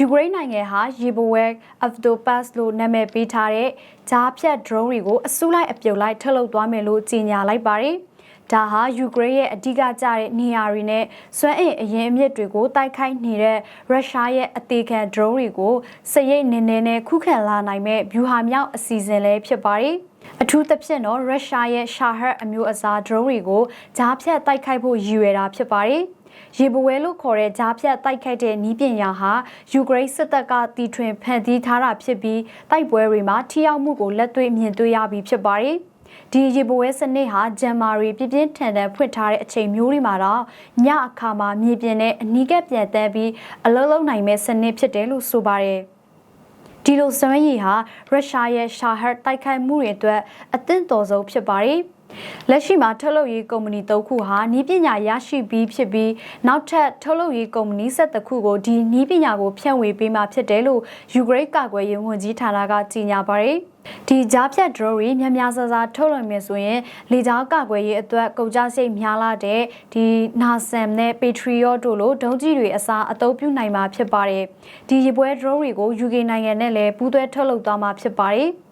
ယူကရိန်းနိုင်ငံဟာ Yeboev Avtopass လို့နာမည်ပေးထားတဲ့ဂျားဖြတ် drone တွေကိုအစုလိုက်အပြုံလိုက်ထုတ်လုပ်သွားမယ်လို့ကြေညာလိုက်ပါတယ်။ဒါဟာယူကရိန်းရဲ့အဓိကကျတဲ့နေရာတွေနဲ့စွမ်းအင်အရင်အမြစ်တွေကိုတိုက်ခိုက်နေတဲ့ရုရှားရဲ့အသေးခံ drone တွေကိုစရိတ်နည်းနည်းနဲ့ခုခံလာနိုင်မဲ့ဗျူဟာမြောက်အစီအစဉ်လည်းဖြစ်ပါတယ်။အထူးသဖြင့်တော့ရုရှားရဲ့ Shahed အမျိုးအစား drone တွေကိုဂျားဖြတ်တိုက်ခိုက်ဖို့ရည်ရွယ်တာဖြစ်ပါတယ်။ ရေပဝဲလို့ခေါ်တဲ့ဂျားဖြတ်တိုက်ခိုက်တဲ့နီးပညာဟာယူကရိန်းစစ်တပ်ကတီထွင်ဖန်တီးထားတာဖြစ်ပြီးတိုက်ပွဲတွေမှာထိရောက်မှုကိုလက်တွေ့မြင်တွေ့ရပြီးဖြစ်ပါတယ်။ဒီရေပဝဲစနစ်ဟာဂျန်မာရီပြင်းပြင်းထန်ထန်ဖွင့်ထားတဲ့အချိန်မျိုးတွေမှာတော့ညအခါမှာမြေပြင်နဲ့အနီးကပ်ပြန်တန်းပြီးအလုံးလုံးနိုင်မဲ့စနစ်ဖြစ်တယ်လို့ဆိုပါတယ်။ဒီလိုစွမ်းရည်ဟာရုရှားရဲ့ရှာဟတ်တိုက်ခိုက်မှုတွေအတွက်အသင့်တော်ဆုံးဖြစ်ပါတယ်။ လက်ရှိမှာထုတ်လုပ်ရေးကုမ္ပဏီ၃ခုဟာနီးပညာရရှိပြီးဖြစ်ပြီးနောက်ထပ်ထုတ်လုပ်ရေးကုမ္ပဏီ၁၁ခုကိုဒီနီးပညာကိုဖြန့်ဝေပေးမှာဖြစ်တယ်လို့ယူကရိန်းကာကွယ်ရေးဝန်ကြီးဌာနကကြေညာပါတယ်။ဒီကြားဖြတ် drone တွေများများဆဆထုတ်လွှင့်မယ်ဆိုရင်လေကြောင်းကာကွယ်ရေးအတွက်ကုန်ကျစရိတ်များလာတဲ့ဒီ NASAM နဲ့ Patriot တို့လိုဒုံးကျည်တွေအစားအသုံးပြုနိုင်မှာဖြစ်ပါတယ်။ဒီရေပွဲ drone တွေကို UK နိုင်ငံနဲ့လည်းပူးတွဲထုတ်လုပ်သွားမှာဖြစ်ပါတယ်။